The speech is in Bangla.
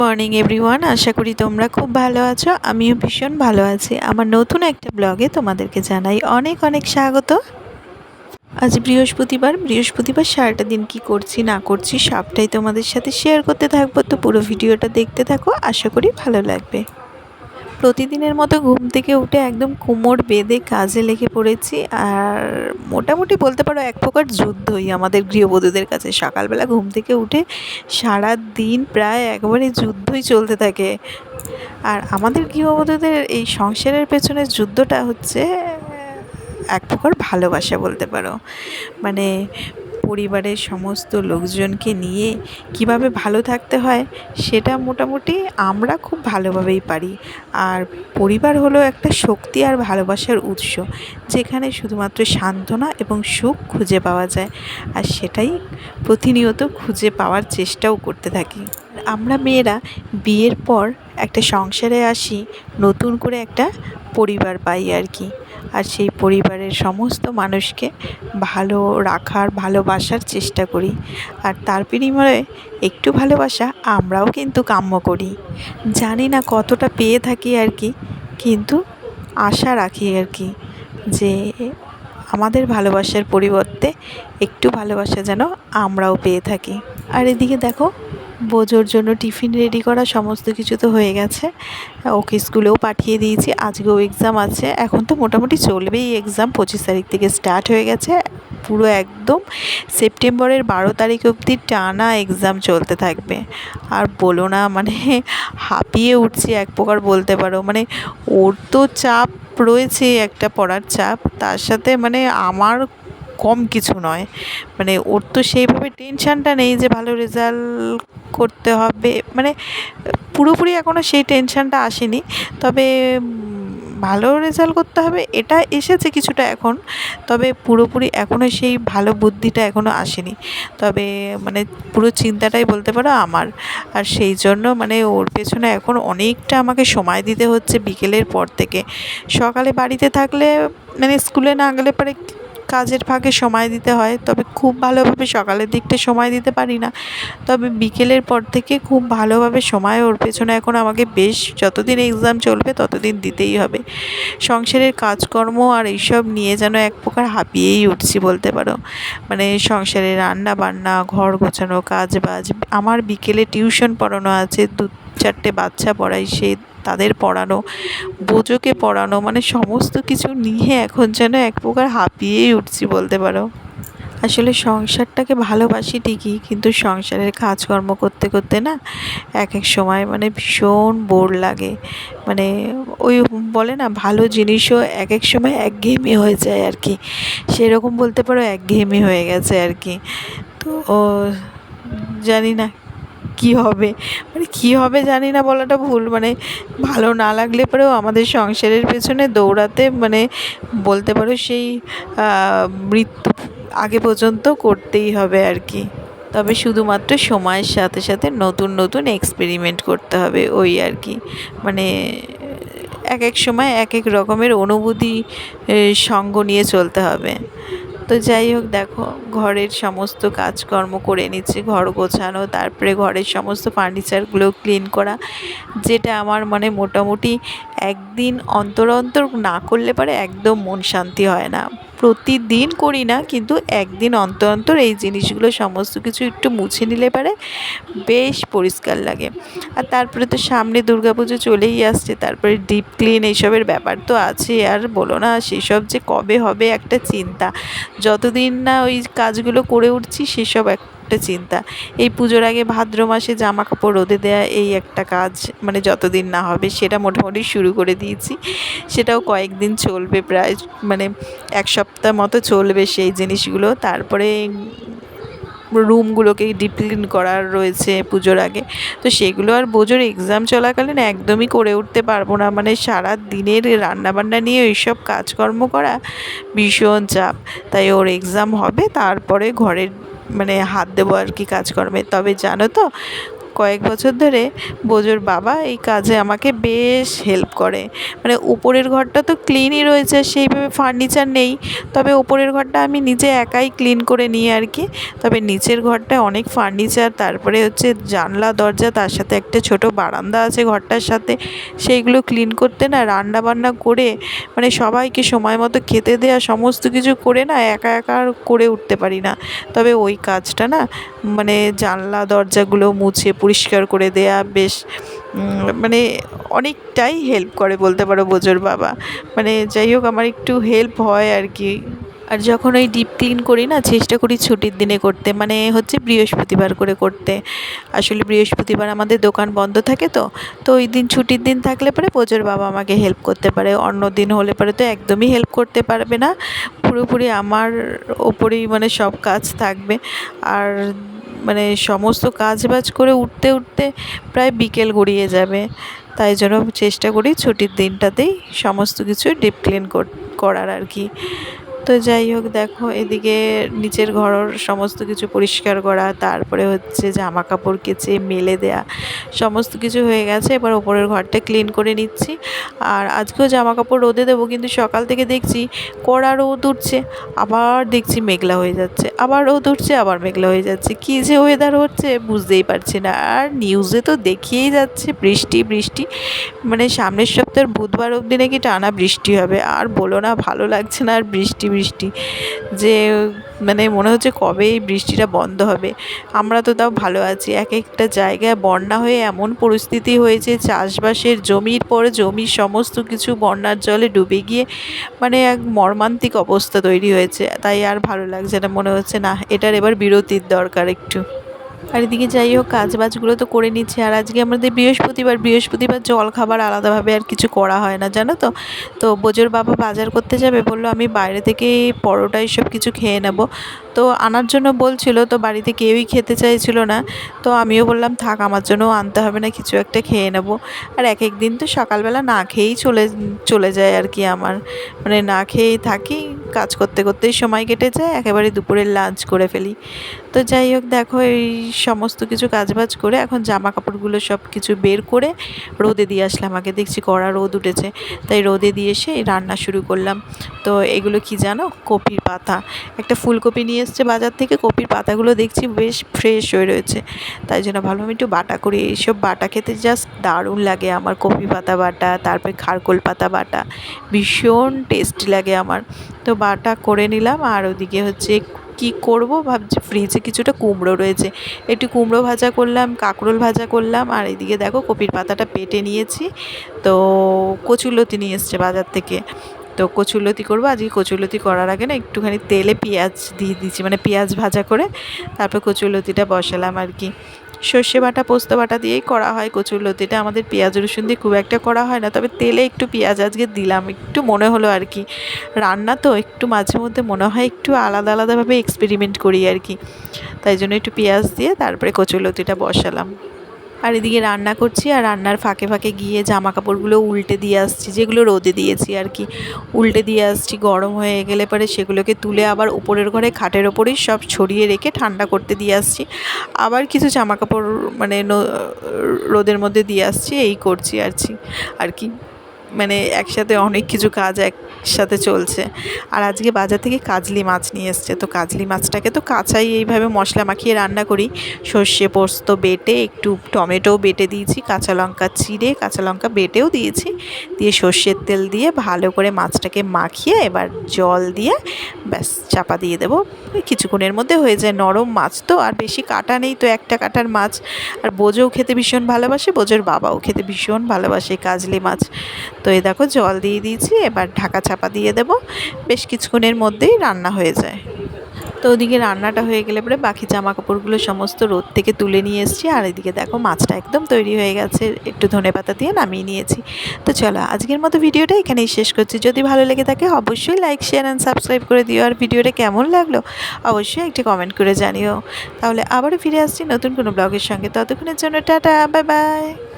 মর্নিং এভরিওয়ান আশা করি তোমরা খুব ভালো আছো। আমিও ভীষণ ভালো আছি। আমার নতুন একটা ব্লগে তোমাদেরকে জানাই অনেক অনেক স্বাগত। আজ বৃহস্পতিবার। বৃহস্পতিবার সারাটা দিন কি করছি, না করছি সবটাই তোমাদের সাথে শেয়ার করতে থাকব। তো পুরো ভিডিওটা দেখতে থাকো। আশা করি ভালো লাগবে। প্রতিদিনের মতো ঘুম থেকে উঠে একদম কোমর বেঁধে কাজে লেগে পড়েছি। আর মোটামুটি বলতে পারো এক প্রকার যুদ্ধই আমাদের গৃহবধূদের কাছে। সকালবেলা ঘুম থেকে উঠে সারা দিন প্রায় একবারে যুদ্ধই চলতে থাকে। আর আমাদের গৃহবধূদের এই সংসারের পেছনের যুদ্ধটা হচ্ছে, এক প্রকার ভালোবাসা বলতে পারো। মানে পরিবারের সমস্ত লোকজনকে নিয়ে কীভাবে ভালো থাকতে হয়, সেটা মোটামুটি আমরা খুব ভালোভাবেই পারি। আর পরিবার হলো একটা শক্তি আর ভালোবাসার উৎস, যেখানে শুধুমাত্র সান্ত্বনা এবং সুখ খুঁজে পাওয়া যায়। আর সেটাই প্রতিনিয়ত খুঁজে পাওয়ার চেষ্টাও করতে থাকি। আমরা মেয়েরা বিয়ের পর একটা সংসারে আসি, নতুন করে একটা পরিবার পাই আর কি। আর সেই পরিবারের সমস্ত মানুষকে ভালো রাখার, ভালোবাসার চেষ্টা করি। আর তার বিনিময়ে একটু ভালোবাসা আমরাও কিন্তু কাম্য করি। জানি না কতটা পেয়ে থাকি আর কি, কিন্তু আশা রাখি আর কি যে আমাদের ভালোবাসার পরিবর্তে একটু ভালোবাসা যেন আমরাও পেয়ে থাকি। আর এদিকে দেখো বোঝোর জন্য টিফিন রেডি করা সমস্ত কিছু তো হয়ে গেছে। ওকে স্কুলেও পাঠিয়ে দিয়েছি, আজকেও এক্সাম আছে। এখন তো মোটামুটি চলবেই এক্সাম পঁচিশ তারিখ থেকে স্টার্ট হয়ে গেছে। পুরো একদম সেপ্টেম্বরের বারো তারিখ অবধি টানা এক্সাম চলতে থাকবে। আর বলো না মানে হাঁপিয়ে উঠছি, এক প্রকার বলতে পারো। মানে ওর তো চাপ রয়েছে, একটা পড়ার চাপ। তার সাথে মানে আমার কম কিছু নয়। মানে ওর তো সেইভাবে টেনশানটা নেই যে ভালো রেজাল্ট করতে হবে। মানে পুরোপুরি এখনও সেই টেনশানটা আসেনি। তবে ভালো রেজাল্ট করতে হবে এটা এসেছে কিছুটা এখন। তবে পুরোপুরি এখনও সেই ভালো বুদ্ধিটা এখনও আসেনি। তবে মানে পুরো চিন্তাটাই বলতে পারো আমার। আর সেই জন্য মানে ওর পেছনে এখন অনেকটা আমাকে সময় দিতে হচ্ছে বিকেলের পর থেকে। সকালে বাড়িতে থাকলে মানে স্কুলে না গেলে পরে কাজের ফাঁকে সময় দিতে হয়। তবে খুব ভালোভাবে সকালের দিকটা সময় দিতে পারি না। তবে বিকেলের পর থেকে খুব ভালোভাবে সময় ওর পেছনে। এখন আমাকে বেশ যতদিন এক্সাম চলবে ততদিন দিতেই হবে। সংসারের কাজকর্ম আর এইসব নিয়ে যেন এক প্রকার হাঁপিয়েই উঠছি বলতে পারো। মানে সংসারে রান্না বান্না ঘর গোছানো কাজ বাজ আমার বিকেলে টিউশন পড়ানো আছে। দু চারটে বাচ্চা পড়াই সে তাদের পড়ানো বোঝোকে পড়ানো মানে সমস্ত কিছু নিয়ে এখন যেন এক প্রকার হাঁপিয়েই উঠছি বলতে পারো। আসলে সংসারটাকে ভালোবাসি ঠিকই, কিন্তু সংসারের কাজকর্ম করতে করতে না এক এক সময় মানে ভীষণ বোর লাগে। মানে ওই বলে না, ভালো জিনিসও এক এক সময় একঘেয়েমি হয়ে যায় আর কি। সেরকম বলতে পারো একঘেয়েমি হয়ে গেছে আর কি। তো জানি না কী হবে? মানে কী হবে জানি না বলাটা ভুল। মানে ভালো না লাগলে পরেও আমাদের সংসারের পেছনে দৌড়াতে মানে বলতে পারো সেই মৃত্যু আগে পর্যন্ত করতেই হবে আর কি। তবে শুধুমাত্র সময়ের সাথে সাথে নতুন নতুন এক্সপেরিমেন্ট করতে হবে ওই আর কি। মানে এক এক সময় এক এক রকমের অনুভূতি সঙ্গ নিয়ে চলতে হবে। তো যাই হোক, দেখো, ঘরের সমস্ত কাজকর্ম করে নিচ্ছি, ঘর গোছানো, তারপরে ঘরের সমস্ত ফার্নিচারগুলো ক্লিন করা, যেটা আমার মানে মোটামুটি একদিন অন্তর অন্তর না করলে পারে একদম মন শান্তি হয় না। প্রতিদিন করি না, কিন্তু একদিন অন্তর অন্তর এই জিনিসগুলো সমস্ত কিছু একটু মুছে নিলে পারে, বেশ পরিষ্কার লাগে। আর তারপরে তো সামনে পুজো চলেই আসছে, তারপরে ডিপ ক্লিন এইসবের ব্যাপার তো আছে, আর বলো না সেসব যে কবে হবে একটা চিন্তা। যতদিন না ওই কাজগুলো করে উঠছি সেসব এক একটা চিন্তা। এই পুজোর আগে ভাদ্র মাসে জামা কাপড় রোদে দেওয়া এই একটা কাজ মানে যতদিন না হবে সেটা মোটামুটি শুরু করে দিয়েছি। সেটাও কয়েকদিন চলবে প্রায় মানে এক সপ্তাহ মতো চলবে সেই জিনিসগুলো। তারপরে রুমগুলোকে ডিপ ক্লিন করার রয়েছে পুজোর আগে। তো সেগুলো আর বোঝোর এক্সাম চলাকালীন একদমই করে উঠতে পারব না। মানে সারা দিনের রান্নাবান্না নিয়ে ওইসব কাজকর্ম করা ভীষণ চাপ। তাই ওর এক্সাম হবে, তারপরে ঘরের মানে হাত দেবো আর কি কাজকর্মে। তবে জানো তো কয়েক বছর ধরে বোজোর বাবা এই কাজে আমাকে বেশ হেল্প করে। মানে উপরের ঘরটা তো ক্লিনই রয়েছে, সেইভাবে ফার্নিচার নেই, তবে উপরের ঘরটা আমি নিজে একাই ক্লিন করে নিই আর কি। তবে নিচের ঘরটায় অনেক ফার্নিচার তারপরে হচ্ছে জানলা, দরজা, তার সাথে একটা ছোট বারান্দা আছে ঘরটার সাথে, সেইগুলো ক্লিন করতে না রান্না বান্না করে মানে সবাইকে সময় মতো খেতে দেওয়া সমস্ত কিছু করে না একা একা করে উঠতে পারি না। তবে ওই কাজটা না মানে জানলা, দরজাগুলো মুছে পরিষ্কার করে দেয়া বেশ মানে অনেকটাই হেল্প করে বলতে পারো বোজোর বাবা। মানে যাই হোক, আমার একটু হেল্প হয় আর কি। আর যখন ওই ডিপ ক্লিন করি না, চেষ্টা করি ছুটির দিনে করতে মানে হচ্ছে বৃহস্পতিবার করে করতে। আসলে বৃহস্পতিবার আমাদের দোকান বন্ধ থাকে তো তো ওই দিন ছুটির দিন থাকলে পরে প্রচুর বাবা আমাকে হেল্প করতে পারে। অন্য দিন হলে পরে তো একদমই হেল্প করতে পারবে না। পুরোপুরি আমার ওপরেই মানে সব কাজ থাকবে। আর মানে সমস্ত কাজ বাজ করে উঠতে উঠতে প্রায় বিকেল গড়িয়ে যাবে। তাই জন্য চেষ্টা করি ছুটির দিনটাতেই সমস্ত কিছু ডিপ ক্লিন করার আর কি। তো যাই হোক, দেখো, এদিকে নিচের ঘর সমস্ত কিছু পরিষ্কার করা, তারপরে হচ্ছে জামা কাপড় কেচে, মেলে দেয়া, সমস্ত কিছু হয়ে গেছে। এবার ওপরের ঘরটা ক্লিন করে নিচ্ছি। আর আজকেও জামা কাপড় রোদে দেবো, কিন্তু সকাল থেকে দেখছি কড়া রোদ উঠছে। আবার দেখছি মেঘলা হয়ে যাচ্ছে। আবার রোদ উঠছে, আবার মেঘলা হয়ে যাচ্ছে। কী যে ওয়েদার হচ্ছে বুঝতেই পারছি না। আর নিউজে তো দেখিয়েই যাচ্ছে বৃষ্টি বৃষ্টি। মানে সামনের সপ্তাহের বুধবার অবধি নাকি টানা বৃষ্টি হবে। আর বলো না ভালো লাগছে না আর বৃষ্টি বৃষ্টি। যে মানে মনে হচ্ছে কবে এই বৃষ্টিটা বন্ধ হবে। আমরা তো তাও ভালো আছি। এক একটা জায়গায় বন্যা হয়ে এমন পরিস্থিতি হয়েছে, চাষবাসের জমির পর জমির সমস্ত কিছু বন্যার জলে ডুবে গিয়ে মানে এক মর্মান্তিক অবস্থা তৈরি হয়েছে। তাই আর ভালো লাগছে না, মনে হচ্ছে না। এটার এবার বিরতির দরকার একটু। আর এদিকে যাই হোক কাজ বাজগুলো তো করে নিচ্ছে। আর আজকে আমাদের বৃহস্পতিবার বৃহস্পতিবার জল খাবার আলাদাভাবে আর কিছু করা হয় না, জানো তো? তো বোজোর বাবা বাজার করতে যাবে, বলল আমি বাইরে থেকে পরোটা সব কিছু খেয়ে নেব। তো আনার জন্য বলছিল, তো বাড়িতে কেউই খেতে চাইছিল না। তো আমিও বললাম, থাক, আমার জন্যও আনতে হবে না, কিছু একটা খেয়ে নেব। আর এক এক দিন তো সকালবেলা না খেয়েই চলে চলে যায় আর কি আমার। মানে না খেয়েই থাকি, কাজ করতে করতেই সময় কেটে যায়, একেবারে দুপুরের লাঞ্চ করে ফেলি। তো যাই হোক, দেখো এই সমস্ত কিছু কাজবাজ করে এখন জামা কাপড়গুলো সব কিছু বের করে রোদে দিয়ে আসলাম। আগে দেখছি কড়া রোদ উঠেছে, তাই রোদে দিয়ে এসে রান্না শুরু করলাম। তো এগুলো কি জানো? কপির পাতা। একটা ফুলকপি নিয়ে এসছে বাজার থেকে, কপির পাতাগুলো দেখছি বেশ ফ্রেশ হয়ে রয়েছে। তাই জন্য ভালো আমি একটু বাটা করি। এইসব বাটা খেতে জাস্ট দারুণ লাগে আমার। কপি পাতা বাটা, তারপরে খারকোল পাতা বাটা, ভীষণ টেস্টি লাগে আমার। তো বাটা করে নিলাম আর ওদিকে হচ্ছে কি করব? ভাবছি ফ্রিজে কিছুটা কুমড়ো রয়েছে। একটু কুমড়ো ভাজা করলাম, কাঁকরোল ভাজা করলাম, আর এদিকে দেখো কপির পাতাটা পেটে নিয়েছি। তো কচুলতি নিয়ে এসছে বাজার থেকে। তো কচুলতি করব। আজকে কচুলতি করার আগে না একটুখানি তেলে পেঁয়াজ দিয়ে দিচ্ছি মানে পেঁয়াজ ভাজা করে। তারপর কচুলতিটা বসালাম আর কি। সর্ষে বাটা, পোস্ত বাটা দিয়েই করা হয় কচুর কচুরলতিটা আমাদের পেঁয়াজ, রসুন দিয়ে খুব একটা করা হয় না, তবে তেলে একটু পেঁয়াজ আজকে দিলাম। একটু মনে হলো আর কি। রান্না তো একটু মাঝে মধ্যে মনে হয় একটু আলাদা আলাদাভাবে এক্সপেরিমেন্ট করি আর কি। তাই জন্য একটু পেঁয়াজ দিয়ে তারপরে কচুর লতিটা বসালাম। আর এদিকে রান্না করছি আর রান্নার ফাঁকে ফাঁকে গিয়ে জামা কাপড়গুলো উল্টে দিয়ে আসছি, যেগুলো রোদে দিয়েছি আর কি। উল্টে দিয়ে আসছি, গরম হয়ে গেলে পরে সেগুলোকে তুলে আবার উপরের ঘরে খাটের ওপরেই সব ছড়িয়ে রেখে ঠান্ডা করতে দিয়ে আসছি। আবার কিছু জামা কাপড় মানে রোদের মধ্যে দিয়ে আসছি, এই করছি আর আর কি। মানে একসাথে অনেক কিছু কাজ একসাথে চলছে। আর আজকে বাজার থেকে কাজলি মাছ নিয়ে এসছে। তো কাজলি মাছটাকে তো কাঁচাই এইভাবে মশলা মাখিয়ে রান্না করি। সর্ষে পোস্ত বেটে, একটু টমেটো বেটে দিয়েছি, কাঁচা লঙ্কা চিড়ে কাঁচা লঙ্কা বেটেও দিয়েছি। দিয়ে সর্ষের তেল দিয়ে ভালো করে মাছটাকে মাখিয়ে এবার জল দিয়ে ব্যাস চাপা দিয়ে দেবো। কিছুক্ষণের মধ্যে হয়ে যায় নরম মাছ তো, আর বেশি কাটা নেই তো একটা কাটার মাছ। আর বোঝোও খেতে ভীষণ ভালোবাসে বোঝোর বাবাও খেতে ভীষণ ভালোবাসে কাজলি মাছ। তো এই দেখো জল দিয়ে দিয়েছি, এবার ঢাকা চাপা দিয়ে দেবো। বেশ কিছুক্ষণের মধ্যেই রান্না হয়ে যায়। তো ওদিকে রান্নাটা হয়ে গেলে পরে বাকি জামা কাপড়গুলো সমস্ত রোদ থেকে তুলে নিয়ে এসেছি। আর এদিকে দেখো মাছটা একদম তৈরি হয়ে গেছে, একটু ধনে পাতা দিয়ে নামিয়ে নিয়েছি। তো চলো আজকের মতো ভিডিওটা এখানেই শেষ করছি। যদি ভালো লেগে থাকে অবশ্যই লাইক, শেয়ার অ্যান্ড সাবস্ক্রাইব করে দিও। আর ভিডিওটা কেমন লাগল অবশ্যই একটি কমেন্ট করে জানিও। তাহলে আবারও ফিরে আসছি নতুন কোনো ব্লগের সঙ্গে। ততক্ষণের জন্য টাটা বাই বাই